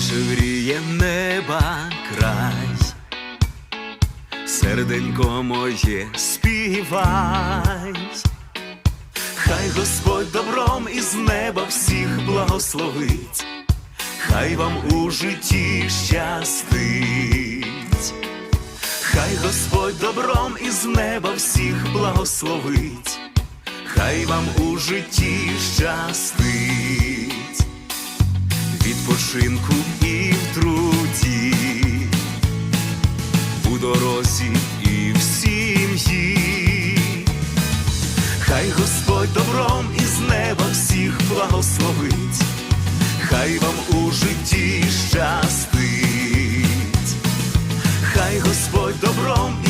гріє неба край. Серденько моє співай, хай Господь добром із неба всіх благословить, хай вам у житті щастить, хай Господь добром із неба всіх благословить, хай вам у житті щастить, відпочинку і в труді, у дорозі і в сім'ї, хай Господь добром із неба всіх благословить, хай вам у житті щастить, хай Господь добром.